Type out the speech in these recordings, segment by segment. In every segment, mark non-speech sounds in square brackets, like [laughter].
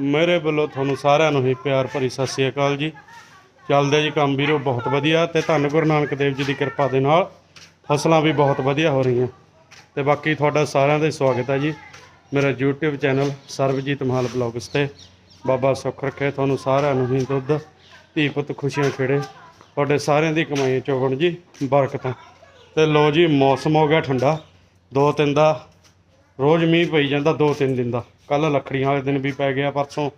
ਮੇਰੇ ਵੱਲੋਂ ਤੁਹਾਨੂੰ ਸਾਰਿਆਂ ਨੂੰ ਹੀ ਪਿਆਰ ਭਰੀ ਸਤਿ ਸ੍ਰੀ ਅਕਾਲ ਜੀ। ਚੱਲਦੇ ਜੀ ਕੰਮ ਵੀਰੋ, ਬਹੁਤ ਵਧੀਆ ਤੇ ਧੰਨ ਗੁਰੂ ਨਾਨਕ ਦੇਵ ਜੀ ਦੀ ਕਿਰਪਾ ਦੇ ਨਾਲ ਫਸਲਾਂ ਵੀ ਬਹੁਤ ਵਧੀਆ ਹੋ ਰਹੀਆਂ। ਤੇ ਬਾਕੀ ਤੁਹਾਡਾ ਸਾਰਿਆਂ ਦਾ ਹੀ ਸਵਾਗਤ ਹੈ ਜੀ। ਮੇਰਾ YouTube channel Sarabjit Mahal vlogs ਤੇ ਬਾਬਾ ਸੁੱਖ ਰੱਖੇ, ਤੁਹਾਨੂੰ ਸਾਰਿਆਂ ਨੂੰ ਹੀ ਦੁੱਧ, ਧੀ ਪੁੱਤ ਖੁਸ਼ੀਆਂ ਖੇੜੇ। ਤੁਹਾਡੇ ਸਾਰਿਆਂ ਦੀ ਕਮਾਈ ਚੋਗਣ ਜੀ ਬਰਕਤਾਂ ਤੇ ਲੋ ਜੀ, ਮੌਸਮ ਹੋ ਗਿਆ ਠੰਡਾ। ਦੋ ਤਿੰਨ ਦਾ, ਰੋਜ਼ ਮੀਂਹ ਪਈ ਜਾਂਦਾ ਦੋ ਤਿੰਨ ਦਿਨ ਦਾ। ਕੱਲ ਲੱਖੜੀਆਂ ਵਾਲੇ ਦਿਨ ਵੀ ਪੈ ਗਿਆ, ਪਰਸੋਂ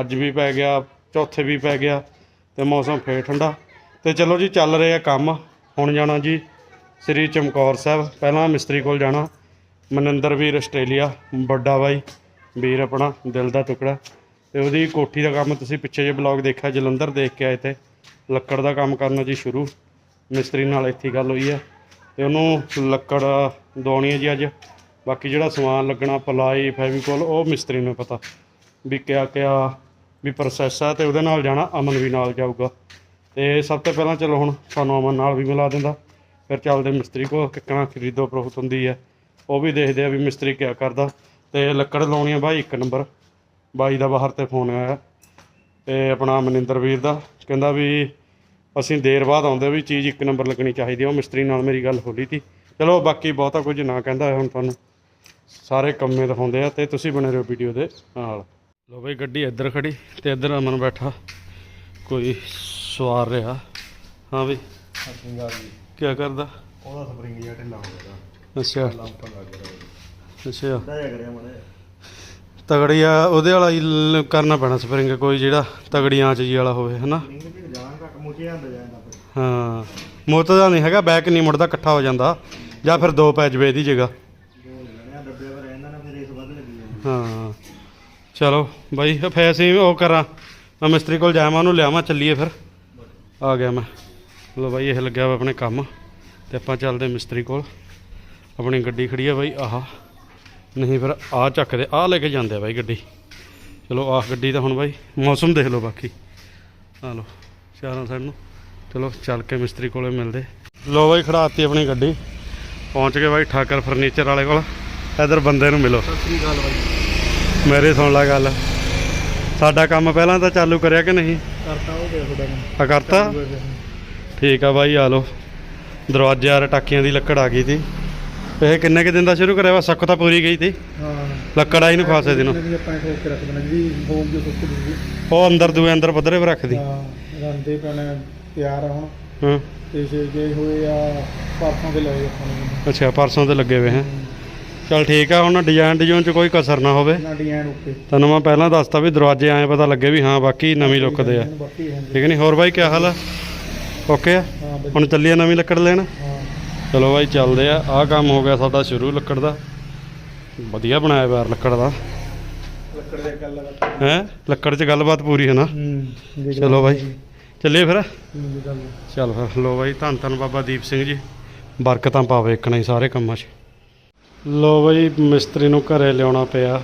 ਅੱਜ ਵੀ ਪੈ ਗਿਆ, ਚੌਥੇ ਵੀ ਪੈ ਗਿਆ ਤੇ ਮੌਸਮ ਫੇਰ ਠੰਡਾ। ਤੇ ਚਲੋ ਜੀ, ਚੱਲ ਰਿਹਾ ਕੰਮ। ਹੁਣ ਜਾਣਾ ਜੀ ਸ੍ਰੀ ਚਮਕੌਰ ਸਾਹਿਬ। ਪਹਿਲਾਂ ਮਿਸਤਰੀ ਕੋਲ ਜਾਣਾ। ਮਨਿੰਦਰ ਵੀਰ ਆਸਟ੍ਰੇਲੀਆ, ਵੱਡਾ ਬਾਈ, ਵੀਰ ਆਪਣਾ, ਦਿਲ ਦਾ ਟੁਕੜਾ। ਤੇ ਉਹਦੀ ਕੋਠੀ ਦਾ ਕੰਮ ਤੁਸੀਂ ਪਿੱਛੇ ਜੇ ਬਲੌਗ ਦੇਖਿਆ, ਜਲੰਧਰ ਦੇਖ ਕੇ ਆਏ ਤੇ ਲੱਕੜ ਦਾ ਕੰਮ ਕਰਨਾ ਜੀ ਸ਼ੁਰੂ। ਮਿਸਤਰੀ ਨਾਲ ਇੱਥੇ ਗੱਲ ਹੋਈ ਹੈ ਤੇ ਉਹਨੂੰ ਲੱਕੜ ਦਵਾਉਣੀ ਹੈ ਜੀ ਅੱਜ। ਬਾਕੀ ਜਿਹੜਾ ਸਮਾਨ ਲੱਗਣਾ, ਪਲਾਈ, ਫੈਵੀਕੋਲ, ਉਹ ਮਿਸਤਰੀ ਨੂੰ ਪਤਾ ਵੀ ਕਿਆ ਕਿਆ ਵੀ ਪ੍ਰੋਸੈਸ ਆ ਤੇ ਉਹਦੇ ਨਾਲ ਜਾਣਾ ਅਮਨ ਵੀ ਨਾਲ ਜਾਊਗਾ। ਤੇ ਸਭ ਤੋਂ ਪਹਿਲਾਂ ਚਲੋ ਹੁਣ ਸਾਨੂੰ ਅਮਨ ਨਾਲ ਵੀ ਮਿਲਾ ਦਿੰਦਾ। ਫਿਰ ਚੱਲਦੇ ਮਿਸਤਰੀ ਕੋਲ ਕਿੱਕਣਾ ਖਰੀਦੋ ਪ੍ਰੋਫਤ ਹੁੰਦੀ ਹੈ ਉਹ ਵੀ ਦੇਖਦੇ ਆ ਵੀ ਮਿਸਤਰੀ ਕਿਆ ਕਰਦਾ। ਤੇ ਲੱਕੜ ਲਾਉਣੀ ਆ ਬਾਈ ਇੱਕ ਨੰਬਰ। ਬਾਈ ਦਾ ਬਾਹਰ ਤੇ ਫੋਨ ਆਇਆ। ਤੇ ਆਪਣਾ ਮਨਿੰਦਰ ਵੀਰ ਦਾ, ਕਹਿੰਦਾ ਵੀ ਅਸੀਂ ਦੇਰ ਬਾਅਦ ਆਉਂਦੇ ਵੀ ਚੀਜ਼ ਇੱਕ ਨੰਬਰ ਲੱਗਣੀ ਚਾਹੀਦੀ ਆ। ਉਹ ਮਿਸਤਰੀ ਨਾਲ ਮੇਰੀ ਗੱਲ ਹੋਲੀ ਤੀ। ਚਲੋ ਬਾਕੀ ਬਹੁਤਾ ਕੁਝ ਨਾ ਕਹਿੰਦਾ ਹੁਣ ਤੁਹਾਨੂੰ। ਸਾਰੇ ਕੰਮੇ ਦਿਖਾਉਂਦੇ ਆ ਤੇ ਤੁਸੀਂ ਬਣੇ ਰਹੋ ਵੀਡੀਓ ਦੇ ਨਾਲ। ਲੋ ਬਈ ਗੱਡੀ ਇੱਧਰ ਖੜੀ ਤੇ ਇੱਧਰ ਅਮਨ ਬੈਠਾ। ਕੋਈ ਸਵਾਰ ਰਿਹਾ। ਹਾਂ ਬਈ। ਜੀ। ਕੀ ਕਰਦਾ? ਉਹਦਾ ਸਪਰਿੰਗ ਜਿਹਾ ਢਿੱਲਾ ਹੋ ਗਿਆ ਅੱਛਾ। ਲੰਪ ਲੱਗ ਰਿਹਾ ਅੱਛਾ। ਦਾ ਕਰਿਆ ਮੜੇ ਤਗੜੀ ਆ ਉਹਦੇ ਵਾਲਾ ਹੀ ਕਰਨਾ ਪੈਣਾ ਸਪਰਿੰਗ ਕੋਈ ਜਿਹੜਾ ਤਗੜੀ ਆਂਚ ਜੀ ਵਾਲਾ ਹੋਵੇ ਹਨਾ? ਹਾਂ। ਮੁੱਤ ਦਾ ਨਹੀਂ ਹੈਗਾ ਬੈਕ ਨਹੀਂ ਮੁੜਦਾ ਇਕੱਠਾ ਹੋ ਜਾਂਦਾ। ਜਾਂ ਫਿਰ ਦੋ ਪੈ ਜਵੇ ਇਹਦੀ ਜਗ੍ਹਾ ਦੋ ਲੱਗਣਿਆ ਡੱਬੇ ਪਰ ਰਹਿੰਦਾ ਨਾ ਫਿਰ ਇਸ ਵੱਧ ਲੱਗੀ ਜਾਂਦੀ ਹਾਂ। ਚਲੋ, ਬਾਈ ਫੇਰ ਅਸੀਂ ਉਹ ਕਰਾਂ। ਮੈਂ ਮਿਸਤਰੀ ਕੋਲ ਜਾਵਾਂ, ਉਹਨੂੰ ਲਿਆਵਾਂ, ਚੱਲੀਏ ਫਿਰ। ਆ ਗਿਆ ਮੈਂ। ਲੋ ਬਾਈ, ਇਹ ਲੱਗਿਆ ਵਾ ਆਪਣੇ ਕੰਮ। ਤੇ ਆਪਾਂ ਚੱਲਦੇ ਮਿਸਤਰੀ ਕੋਲ। ਆਪਣੀ ਗੱਡੀ ਖੜੀ ਆ ਬਾਈ, ਆਹ। ਨਹੀਂ ਫਿਰ ਆ ਚੱਕਦੇ ਆ ਲੈ ਕੇ ਜਾਂਦੇ ਆ ਬਾਈ ਗੱਡੀ। ਚਲੋ, ਆਹ ਗੱਡੀ ਤਾਂ ਹੁਣ ਬਾਈ, ਮੌਸਮ ਦੇਖ ਲਓ ਬਾਕੀ। ਆ ਲਓ ਚਾਰਾਂ ਸਾਈਡ ਨੂੰ। ਚਲੋ, ਚੱਲ ਕੇ ਮਿਸਤਰੀ ਕੋਲੇ ਮਿਲਦੇ। ਲੋ ਬਾਈ ਖੜਾਤੀ ਆਪਣੀ ਗੱਡੀ। ਪਹੁੰਚ ਗਏ ਬਾਈ ਠਾਕਰ ਫਰਨੀਚਰ ਵਾਲੇ ਕੋਲ। ਇਧਰ ਬੰਦੇ ਨੂੰ ਮਿਲੋ। ਸਤਿ ਸ੍ਰੀ ਅਕਾਲ ਬਾਈ ਮੇਰੀ ਸੁਣ ਲੈ ਗੱਲ। ਸਾਡਾ ਕੰਮ ਪਹਿਲਾਂ ਤਾਂ ਚਾਲੂ ਕਰਿਆ ਕਿ ਨਹੀਂ? ਕਰਤਾ ਉਹ ਗਿਆ ਤੁਹਾਡਾ ਕਰਤਾ? ਠੀਕ ਆ ਬਾਈ ਆ ਲੋ ਦਰਵਾਜ਼ੇ ਆ ਟਾਕੀਆਂ ਦੀ ਲੱਕੜ ਆ ਗਈ ਤੀ ਇਹ ਕਿੰਨੇ ਕੁ ਦਿਨ ਦਾ ਸ਼ੁਰੂ ਕਰਿਆ ਵਾ? ਸੁੱਕ ਤਾਂ ਪੂਰੀ ਗਈ ਤੀ ਹਾਂ। ਲੱਕੜ ਆਈ ਨੂੰ ਖਾਸੇ ਦਿਨੋਂ ਜਿਹੜੀ ਆਪਾਂ ਨੇ ਠੋਕ ਕੇ ਰੱਖ ਦੇਣਾ ਜਿਹੜੀ ਹੋਮ ਜੋ ਸੁੱਕ ਦੀ ਉਹ ਅੰਦਰ ਦੂਏ ਅੰਦਰ ਪੱਧਰੇ 'ਤੇ ਰੱਖਦੀ। ਹਾਂ ਰੰਦੇ ਪੈਣੇ ਤਿਆਰ ਆ ਹੁਣ ਹਾਂ। ਤੇ ਗਏ ਹੋਏ ਆ ਪਰਸੋਂ ਦੇ ਲਏ ਆਪਾਂ ਅੱਛਾ ਪਰਸੋਂ ਤੇ ਲੱਗੇ ਹੋਏ ਹੈ। ਚਲ ਠੀਕ ਆ ਹੁਣ ਡਿਜ਼ਾਈਨ ਡਿਜ਼ਾਈਨ 'ਚ ਕੋਈ ਕਸਰ ਨਾ ਹੋਵੇ। ਨਾ ਡਿਜ਼ਾਈਨ ਉੱਤੇ। ਤੈਨੂੰ ਮੈਂ ਪਹਿਲਾਂ ਦੱਸਤਾ ਵੀ ਦਰਵਾਜ਼ੇ ਆਏ ਪਤਾ ਲੱਗੇ ਵੀ ਹਾਂ ਬਾਕੀ ਨਵੀਂ ਲੁੱਕ ਦੇ ਆ। ਠੀਕ ਨਹੀਂ? ਹੋਰ ਬਾਈ ਕੀ ਹਾਲ ਆ? ਓਕੇ ਆ? ਹੁਣ ਚੱਲੀਏ ਨਵੀਂ ਲੱਕੜ ਲੈਣ? ਚਲੋ ਬਾਈ ਚੱਲਦੇ ਆ। ਆਹ ਕੰਮ ਹੋ ਗਿਆ ਸਾਡਾ ਸ਼ੁਰੂ ਲੱਕੜ ਦਾ। ਵਧੀਆ ਬਣਾਇਆ ਯਾਰ ਲੱਕੜ ਦਾ। ਲੱਕੜ ਦੇ ਗੱਲ ਹੈ? ਲੱਕੜ 'ਚ ਗੱਲਬਾਤ ਪੂਰੀ ਹੈ ਨਾ? ਚਲੋ ਬਾਈ। ਚੱਲੀਏ ਫਿਰ? ਚੱਲ ਫਿਰ। ਲੋ ਬਾਈ ਧੰਨ ਧੰਨ ਬਾਬਾ ਦੀਪ ਸਿੰਘ ਜੀ। ਬਰਕਤਾਂ ਪਾਵੇ ਇੱਕ ਹੀ ਸਾਰੇ ਕੰਮਾਂ 'ਚ। ਲੋ ਬਾਈ ਮਿਸਤਰੀ ਨੂੰ ਘਰੇ ਲਿਆਉਣਾ ਪਿਆ।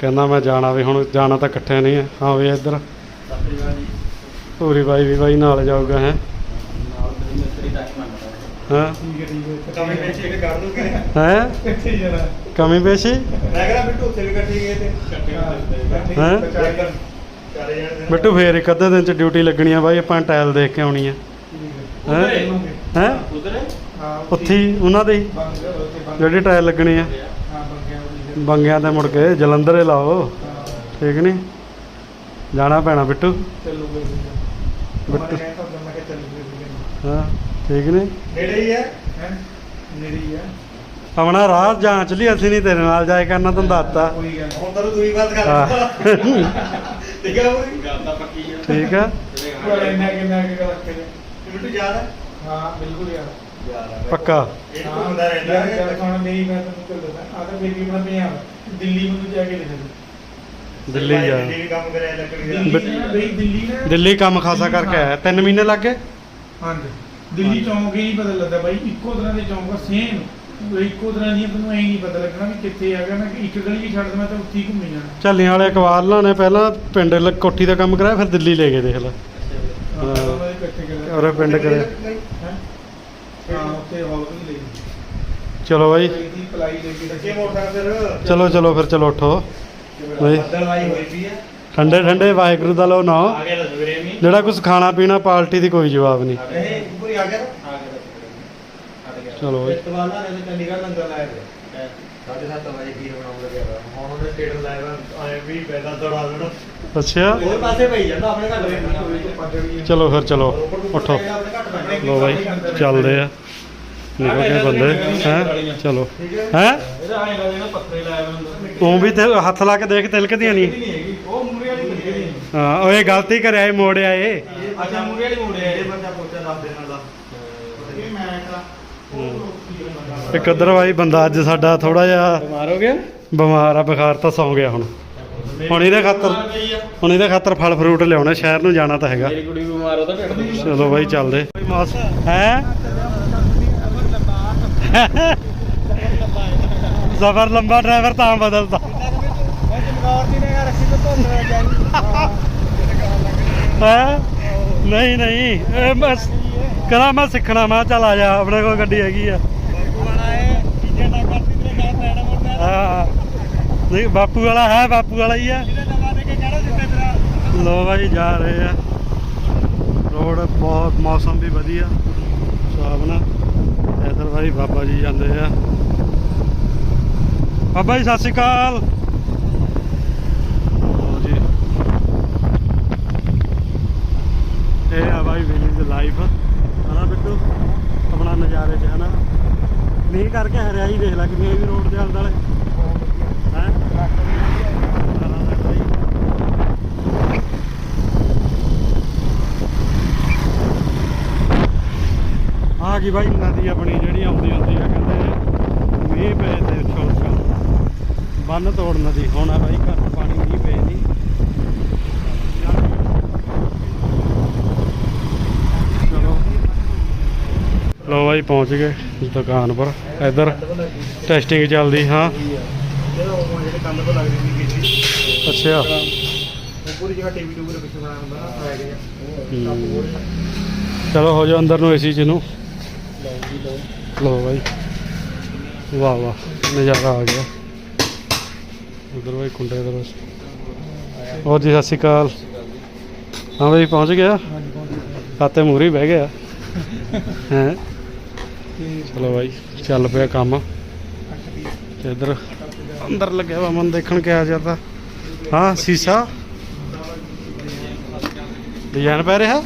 ਕਹਿੰਦਾ ਮੈਂ ਜਾਣਾ ਵੀ ਹੁਣ ਜਾਣਾ ਤਾਂ ਇਕੱਠੇ ਨਹੀਂ ਹੈ ਹਾਂ ਵੀ ਇੱਧਰ। ਪੂਰੀ ਬਾਈ ਵੀ ਬਾਈ ਨਾਲ ਜਾਊਗਾ ਹੈ। ਹਾਂ। ਕਮੀ ਵੇਚੀ ਕੇ ਕਰ ਦੂਗੇ ਹੈ? ਕਿੱਥੇ ਜਰਾ ਕਮੀ ਪੇਸ਼ੀ? ਮੈਂ ਕਹਿੰਦਾ ਬਿੱਟੂ ਉੱਥੇ ਵੀ ਇਕੱਠੇ ਗਏ ਤੇ। ਹੈਂ? ਚਾਰੇ ਜਾਣੇ ਬਿੱਟੂ ਫੇਰ ਇੱਕ ਅੱਧੇ ਦਿਨ 'ਚ ਡਿਊਟੀ ਲੱਗਣੀ ਆ ਬਾਈ ਆਪਾਂ ਟਾਇਲ ਦੇਖ ਕੇ ਆਉਣੀ ਆ। ਹੈ। ਹੈ? ਉਧਰ ਹਾਂ? ਉੱਥੇ ਹੀ ਉਹਨਾਂ ਦੇ ਹੀ ਜਿਹੜੀ ਟਾਇਲ ਲੱਗਣੀ ਆ। ਹਾਂ ਬੰਗਿਆ ਤੇ ਮੁੜ ਕੇ ਜਲੰਧਰ ਹੀ ਲਾਓ। ਹਾਂ ਠੀਕ ਨਹੀਂ ਜਾਣਾ ਪੈਣਾ ਬਿੱਟੂ। ਬਿੱਟੂ। ਤਾਂ ਹਾਂ ਠੀਕ ਨਹੀਂ ਨੇੜੇ ਹੀ ਹੈ ਹੈ? ਨੇੜੇ ਹੀ ਹੈ ਆਪਣਾ ਰਾਹ ਜਾਂਚ ਲਈ ਅਸੀਂ ਨਹੀਂ ਤੇਰੇ ਨਾਲ ਜਾਏ ਕਰਨਾ ਤੈਨੂੰ ਦੱਸਤਾ। ਕੋਈ ਗੱਲ ਹੁਣ ਤਾਂ ਦੂਈ ਬਾਤ ਕਰ ਹਾਂ। ਠੀਕ ਹੈ ਉਹ ਗੱਲ ਤਾਂ ਪੱਕੀ ਹੈ ਠੀਕ ਆ। ਪਰ ਇੰਨਾ ਕਿੰਨਾ ਕਿ ਰੱਖੇ ਨੇ ਬਿੱਟੂ ਯਾਦ ਹੈ? ਹਾਂ ਬਿਲਕੁਲ ਯਾਦ ਯਾਦ ਹੈ। ਪੱਕਾ। ਇਹ ਹੁੰਦਾ ਰਹਿੰਦਾ ਹੈ ਯਾਰ ਖਾਣਾ ਮੇਰੀ ਮੈਂ ਤੁਹਾਨੂੰ ਚੱਲ ਦੱਸਾਂ ਆ ਤਾਂ ਬੇਬੀ ਬਣਾ ਪੰਜਾਬ ਦਿੱਲੀ ਮੈਨੂੰ ਜਾ ਕੇ ਦੇਖੋ ਦਿੱਲੀ ਜਾ। ਦਿੱਲੀ ਕੰਮ ਕਰਿਆ ਲੱਕੜੀ ਦਾ। ਦਿੱਲੀ ਨਾ ਬਈ ਦਿੱਲੀ ਨਾ ਦਿੱਲੀ ਕੰਮ ਖਾਸਾ ਕਰਕੇ ਆਇਆ। ਤਿੰਨ ਮਹੀਨੇ ਲੱਗ ਗਏ? ਹਾਂਜੀ। ਦਿੱਲੀ ਚੌਂਕ ਹੀ ਨਹੀਂ ਪਤਾ ਲੱਗਦਾ ਬਾਈ। ਇੱਕੋ ਤਰ੍ਹਾਂ ਦੇ ਚੌਂਕ ਸੇਮ ਇੱਕੋ ਤਰ੍ਹਾਂ ਦੀਆਂ ਤੁਹਾਨੂੰ ਐਂ ਨਹੀਂ ਪਤਾ ਲੱਗਣਾ ਵੀ ਕਿੱਥੇ ਆ ਗਿਆ ਮੈਂ ਕਿ ਇੱਕ ਗਲੀ ਵੀ ਛੱਡ ਦਵਾਂ ਤਾਂ ਉੱਥੇ ਹੀ ਘੁੰਮੀ ਜਾਣਾ। ਝੱਲੀਆਂ ਵਾਲੇ ਕਵਾਲਾਂ ਨੇ ਪਹਿਲਾਂ ਪਿੰਡ ਲ- ਕੋਠੀ ਦਾ ਕੰਮ ਕਰਾਇਆ ਫਿਰ ਦਿੱਲੀ ਲੈ ਗਏ ਦੇਖ ਲੈ। ਹਾਂ। ਉਹਨਾਂ ਦੇ ਇਕੱਠੇ ਕਰਿਆ ਔਰ ਪਿੰਡ ਕਰਿਆ ਹੈਂ? ਹਾਂ ਉੱਥੇ ਹਾਲ ਵੀ ਲਈ ਚਲੋ ਬਾਈ। ਚਲੋ ਚਲੋ ਫਿਰ, ਚਲੋ ਉੱਠੋ। ਓਏ ਠੰਡੇ ਠੰਡੇ, ਵਾਹਿਗੁਰੂ ਦਾ ਲੋ ਨਾ ਜਿਹੜਾ ਕੁਝ ਖਾਣਾ ਪੀਣਾ, ਪਾਰਟੀ ਦੀ ਕੋਈ ਜਵਾਬ ਨਹੀਂ। ਚਲੋ ਓਏ। ਅੱਛਾ। ਚਲੋ ਫਿਰ, ਚਲੋ। ਉੱਠੋ। ਲੋ ਬਾਈ, ਚੱਲਦੇ ਆ। ਨਿਕਲ ਕੇ ਬੰਦੇ ਹੈ? ਚਲੋ। ਹੈ? ਤੂੰ ਵੀ ਤੇ ਹੱਥ ਲਾ ਕੇ ਦੇਖ ਤਿਲਕਦੀਆਂ ਨਹੀਂ। ਉਹ ਮੂਰੇ ਵਾਲੀ ਹਾਂ ਓਏ ਗਲਤੀ ਕਰਿਆ ਏ ਮੋੜਿਆ ਏ ਅੱਛਾ ਮੂਰੇ ਵਾਲੀ ਮੋੜਿਆ ਇਹ ਇਹ। ਬੰਦਾ ਪੋਚਾ ਦੱਸ ਦੇਣਾ ਦਾ ਇਹ ਮੈਂ ਤਾਂ ਇੱਕ ਉਧਰ ਬਾਈ ਬੰਦਾ ਅੱਜ ਸਾਡਾ ਥੋੜਾ ਜਿਹਾ ਬਿਮਾਰ ਹੋ ਗਿਆ? ਬਿਮਾਰ ਆ ਬੁਖਾਰ ਤਾਂ ਸੌਂ ਗਿਆ ਹੁਣ। ਹੁਣ ਇਹਦੇ ਖਾਤਰ ਹੁਣ ਇਹਦੇ ਖਾਤਰ ਫਲ ਫਰੂਟ ਲਿਆਉਣਾ ਸ਼ਹਿਰ ਨੂੰ ਜਾਣਾ ਤਾਂ ਹੈਗਾ। ਮੇਰੀ ਕੁੜੀ ਬਿਮਾਰ ਉਹਦਾ ਢਿੱਡ ਦੀ ਚਲੋ ਬਾਈ ਚੱਲਦੇ। ਹੈ? ਜ਼ਬਰ ਲੰਬਾ ਡਰਾਈਵਰ ਤਾਂ ਬਦਲਦਾ ਹੈ ਨਹੀਂ ਨਹੀਂ ਇਹ ਬਸ ਕਹਿੰਦਾ ਮੈਂ ਸਿੱਖਣਾ ਮੈਂ ਕਿਹਾ ਚੱਲ ਆ ਜਾ ਆਪਣੇ ਕੋਲ ਗੱਡੀ ਹੈਗੀ ਆ। ਹਾਂ। ਨਹੀਂ ਬਾਪੂ ਵਾਲਾ ਹੈ ਬਾਪੂ ਵਾਲਾ ਹੀ ਆ। ਲੋ ਭਾਈ ਜਾ ਰਹੇ ਆ। ਰੋਡ ਬਹੁਤ ਮੌਸਮ ਵੀ ਵਧੀਆ। ਸੁਹਾਵਣਾ ਇਧਰ ਭਾਈ ਬਾਬਾ ਜੀ ਜਾਂਦੇ ਆ। ਬਾਬਾ ਜੀ, ਸਤਿ ਸ਼੍ਰੀ ਅਕਾਲ। ਜੀ। ਇਹ ਆ ਭਾਈ ਵਿਲੇਜ ਲਾਈਫ। ਹਨਾ ਬਿੱਟੂ? ਆਪਣਾ ਨਜ਼ਾਰੇ ਚ, ਹਨਾ? ਮੀਂਹ ਕਰਕੇ ਹਰਿਆਈ ਦੇਖ ਲੈ ਕਿੰਨੀ ਵੀ ਰੋਡ ਦੇ ਆਲੇ ਦੁਆਲੇ ਹੈ ਆ ਗਈ ਬਾਈ ਨਦੀ ਆਪਣੀ ਜਿਹੜੀ ਆਉਂਦੀ ਹੁੰਦੀ ਆ ਕਹਿੰਦੇ ਮੀਂਹ ਪਏ ਤੇ ਛੋਲ ਛੋਲ। ਬੰਨ ਤੋੜ ਨਦੀ ਹੁਣ ਆ ਬਾਈ ਘਰ ਪਾਣੀ ਮੀਂਹ ਪਏ ਨਹੀਂ ਚਲੋ। ਲੋ ਬਾਈ ਪਹੁੰਚ ਗਏ ਦੁਕਾਨ ਪਰ। ਇੱਧਰ ਟੈਸਟਿੰਗ ਚੱਲਦੀ ਹਾਂ। ਅੱਛਾ। ਉਹ ਪੂਰੀ ਜਗ੍ਹਾ ਟੀਵੀ ਟੂਵੀ ਦੇ ਪਿੱਛੇ ਬਣਾਇਆ ਹੁੰਦਾ ਨਾ ਆ ਗਿਆ ਹੂੰ। ਚਲੋ ਹੋ ਜਾ ਅੰਦਰ ਨੂੰ ਏਸੀ ਚ ਨੂੰ। ਲੋ ਬਾਈ। ਵਾਹ ਵਾਹ, ਨਜ਼ਾਰਾ ਆ ਗਿਆ। ਉਧਰ ਬਾਈ ਕੁੰਡੇ ਦਾ ਬਸ ਹੋਰ ਜੀ, ਸਤਿ ਸ਼੍ਰੀ ਅਕਾਲ। ਹਾਂ ਬਾਈ, ਪਹੁੰਚ ਗਿਆ? ਖਾਤੇ ਮੂਰੀ ਬਹਿ ਗਿਆ। ਹੈ? ਚਲੋ ਬਾਈ, ਚੱਲ ਪਿਆ ਕੰਮ। ਤੇ ਇਧਰ ਅੰਦਰ ਲੱਗਿਆ ਵਾ, ਮਨ ਦੇਖਣ ਕਿਹਾ ਜਾਂਦਾ ਹਾਂ, ਸੀਸਾ? ਡਿਜ਼ਾਈਨ ਪੈ ਰਿਹਾ?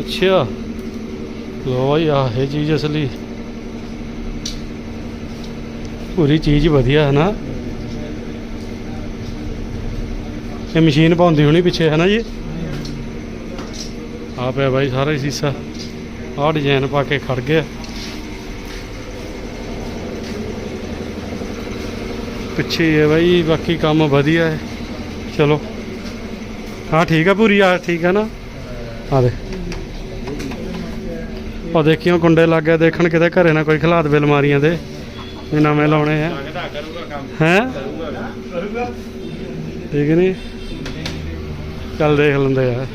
ਅੱਛਾ। ਲੋ ਬਾਈ, ਆਹ ਇਹ ਚੀਜ਼ ਅਸਲੀ। ਪੂਰੀ ਚੀਜ਼ ਵਧੀਆ ਹੈ ਨਾ। ਇਹ ਮਸ਼ੀਨ ਪਾਉਂਦੀ ਹੋਣੀ ਪਿੱਛੇ ਹੈ ਨਾ ਜੀ? ਆ ਪਿਆ ਬਾਈ ਸਾਰਾ ਸੀਸਾ। ਆਹ ਡਿਜ਼ਾਈਨ ਪਾ ਕੇ ਖੜ ਗਿਆ। ਪਿੱਛੇ ਹੈ ਬਾਈ, ਬਾਕੀ ਕੰਮ ਵਧੀਆ ਹੈ। ਚਲੋ। ਹਾਂ, ਠੀਕ ਆ ਪੂਰੀ ਆ ਠੀਕ ਆ ਨਾ? ਆ ਦੇ ਉਹ ਦੇਖਿਓ ਕੁੰਡੇ ਲੱਗ ਗਏ, ਦੇਖਣ ਕਿਤੇ ਘਰੇ ਨਾ ਕੋਈ ਖਲਾਤ ਦੇ ਅਲਮਾਰੀਆਂ ਦੇ। ਇਹ ਨਵੇਂ ਲਾਉਣੇ ਆ। ਹੈ? ਠੀਕ ਨਹੀਂ ਚੱਲ ਦੇਖ ਲੈਂਦੇ ਆ।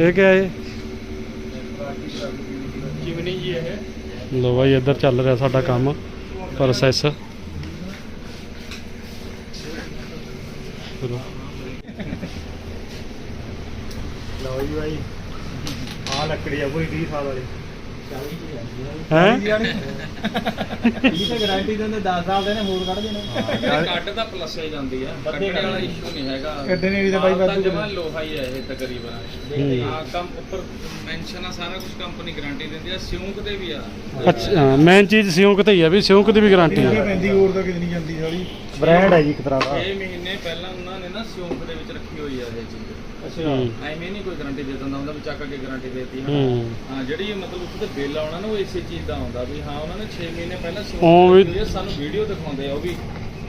ਇਹ ਕਿਆ ਹੈ ਜੀ ਇਹ। ਲੋ ਬਾਈ ਇੱਧਰ ਚੱਲ ਰਿਹਾ ਸਾਡਾ ਕੰਮ ਪ੍ਰੋਸੈਸ ਚਲੋ ਲਓ ਜੀ ਆ ਲੱਕੜੀ ਆ ਕੋਈ 30 ਸਾਲ ਵਾਲੀ। ਹੈ? ਇਹ ਤਾਂ ਗਾਰੰਟੀ ਦਿੰਦੇ 10 ਸਾਲ ਦੇ ਨੇ ਹੋਰ ਕੱਢ ਦੇਣੇ। ਕੱਢ ਤਾਂ ਪਲੱਸ ਹੀ ਜਾਂਦੀ ਆ। ਕੱਢਣ ਵਾਲਾ ਇਸ਼ੂ ਨਹੀਂ ਹੈਗਾ। ਕੱਢਣੇ ਵੀ ਤਾਂ ਬਾਈ ਵਾਧੂ ਜਮਾ ਲੋਹਾ ਹੀ ਹੈ ਇਹ ਤਕਰੀਬਨ। ਹੂੰ। ਆ ਕੰਮ ਉੱਪਰ ਮੈਂਸ਼ਨ ਆ ਸਾਰਾ ਕੁਝ ਕੰਪਨੀ ਗਾਰੰਟੀ ਦਿੰਦੀ ਆ। ਸਿਉਂਕ ਦੇ ਵੀ ਆ। ਅੱਛਾ ਮੇਨ ਚੀਜ਼ ਸਿਉਂਕ ਤੇ ਹੀ ਆ ਵੀ ਸਿਉਂਕ ਦੀ ਵੀ ਗਾਰੰਟੀ ਆ। ਪੈਂਦੀ ਹੋਰ ਤਾਂ ਕਿਤੇ ਨਹੀਂ ਜਾਂਦੀ ਸਾਲੀ। ਬ੍ਰਾਂਡ ਹੈ ਜੀ ਇੱਕ ਤਰ੍ਹਾਂ ਦਾ। 6 ਮਹੀਨੇ ਪਹਿਲਾਂ ਉਹਨਾਂ ਨੇ ਨਾ ਸਿਉਂਕ ਦੇ ਵਿੱਚ ਰੱਖੀ ਹੋਈ ਆ ਇਹ ਚੀਜ਼। ਅੱਛਾ। ਐਵੇਂ ਨਹੀਂ ਕੋਈ ਗਾਰੰਟੀ ਦੇ ਦਿੰਦਾ ਹੁੰਦਾ ਵੀ ਚੱਕ ਕੇ ਗਾਰੰਟੀ ਦੇਤੀ ਹੂੰ। ਹਾਂ ਜਿਹੜੀ ਮਤਲਬ ਉੱਥੇ ਤੇ ਬਿੱਲ ਆਉਣਾ ਨਾ ਉਹ ਇਸੇ ਚੀਜ਼ ਦਾ ਆਉਂਦਾ ਵੀ ਹਾਂ ਉਹਨਾਂ ਨੇ 6 ਮਹੀਨੇ ਪਹਿਲਾਂ ਸਾਨੂੰ ਵੀਡੀਓ ਦਿਖਾਉਂਦੇ ਆ ਉਹ ਵੀ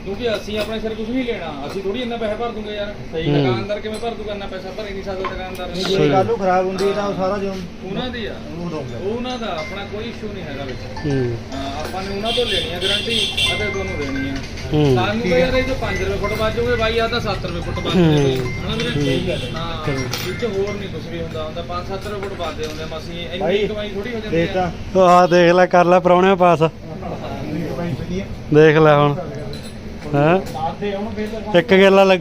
ਕਿਉਂਕਿ ਅਸੀਂ ਆਪਣੇ ਸਿਰ ਕੁਝ ਨਹੀਂ ਲੈਣਾ। ਅਸੀਂ ਥੋੜੀ ਇੰਨਾ ਪੈਸਾ ਭਰ ਦੂੰਗੇ ਯਾਰ। ਹੂੰ। ਦੁਕਾਨਦਾਰ ਕਿਵੇਂ ਭਰ ਦੂਗਾ? ਇੰਨਾ ਪੈਸਾ ਭਰ ਹੀ ਨਹੀਂ ਸਕਦਾ ਦੁਕਾਨਦਾਰ। ਜੇ ਸਹੀ। ਕੱਲ ਨੂੰ ਖਰਾਬ ਹੁੰਦੀ ਤਾਂ ਉਹ ਸਾਰਾ ਜੋ ਉਹਨਾਂ ਦੀ ਆ। ਉਹ ਦੋਗੇ ਉਹਨਾਂ ਦਾ ਆਪਣਾ ਕੋਈ ਇਸ਼ੂ ਨਹੀਂ ਹੈਗਾ ਵਿੱਚ। ਆਪਾਂ ਨੇ ਉਹਨਾਂ ਤੋਂ ਲੈਣੀ ਆ ਗਾਰੰਟੀ ਅਤੇ ਤੁਹਾਨੂੰ ਦੇਣੀ ਆ। ਹੂੰ। ਸਾਨੂੰ ਤਾਂ ਯਾਰ ਇਹ ਜੋ 5 ਰੁਪਏ ਫੁੱਟ ਬਾਜੂਗੇ ਬਾਈ ਆ ਤਾਂ 7 ਰੁਪਏ ਫੁੱਟ ਬਾਜੂਗੇ ਹੂੰ। ਹਨਾ ਵੀਰੇ? ਹੂੰ। ਹਾਂ ਵਿੱਚ ਹੋਰ ਨਹੀਂ ਕੁਝ ਵੀ ਹੁੰਦਾ ਹੁੰਦਾ 5-7 ਰੁਪਏ ਫੁੱਟ ਬਾਦੇ ਹੁੰਦੇ ਆ, ਮਸੀਂ ਇੰਨੀ ਕਮਾਈ ਥੋੜੀ ਹੋ ਜਾਂਦੀ ਆ। ਆ ਦੇਖ ਲੈ ਕਰ ਲੈ ਪਰੌਣਿਆਂ ਪਾਸ। ਦੇਖ ਲੈ ਹੁਣ। ਹਾਂ? ਇੱਕ ਗੇਲਾ ਲੱਗ